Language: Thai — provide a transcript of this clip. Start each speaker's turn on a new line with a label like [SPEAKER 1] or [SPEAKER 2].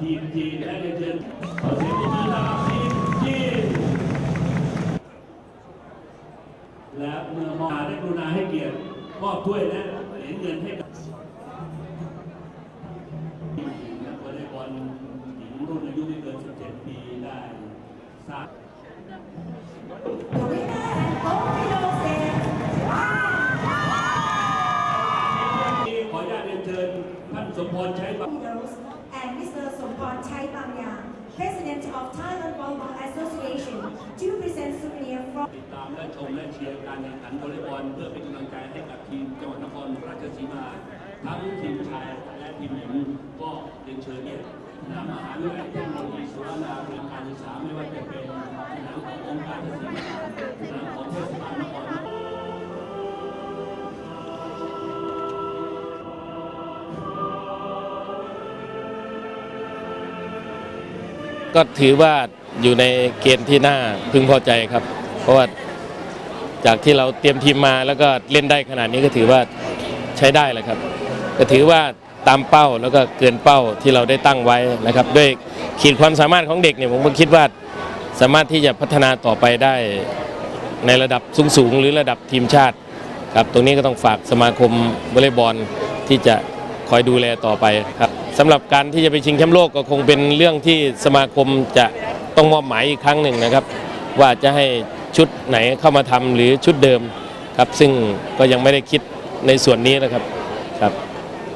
[SPEAKER 1] ทีมจีนและเรียนขอเสียงปรบมือต้อนรับทีมจีนและเมื่อมองได้กรุณาให้เกียรติมอบถ้วยและเหรียญเงินให้กับนักวอลเลย์บอลหญิงรุ่นอายุไม่เกิน 17 ปีได้ทราบ มพรใช้บัตร
[SPEAKER 2] medals and Mr. Sompon Chai Bamyang, President of Thailand Volleyball Association, to present souvenir from
[SPEAKER 1] ติดตามและชมและเชียร์การแข่งขันวอลเลย์บอลเพื่อเป็นกำลังใจให้กับทีมจังหวัดนครราชสีมา ทั้งทีมชายและทีมหญิงก็เรียนเชิญเนี่ยนำมหาวิทยาลัยเทคโนโลยีสุรานาเรียนการศึกษาไม่ว่าจะเป็นสนามขององค์การทศิลป์ส
[SPEAKER 3] ก็ถือว่าอยู่ในเกณฑ์ที่น่าพึงพอใจครับ เพราะว่าจากที่เราเตรียมทีมมาแล้วก็เล่นได้ขนาดนี้ก็ถือว่าใช้ได้แหละครับ ก็ถือว่าตามเป้าแล้วก็เกินเป้าที่เราได้ตั้งไว้นะครับ ด้วยขีดความสามารถของเด็กเนี่ยผมก็คิดว่าสามารถที่จะพัฒนาต่อไปได้ในระดับสูงๆหรือระดับทีมชาติครับ ตรงนี้ก็ต้องฝากสมาคมวอลเลย์บอลที่จะคอยดูแลต่อไปครับ สำหรับการที่จะไปชิงแชมป์โลกก็คงเป็นเรื่องที่สมาคมจะต้องมอบหมายอีกครั้งหนึ่งนะครับ ว่าจะให้ชุดไหนเข้ามาทำหรือชุดเดิมครับ ซึ่งก็ยังไม่ได้คิดในส่วนนี้นะครับครับ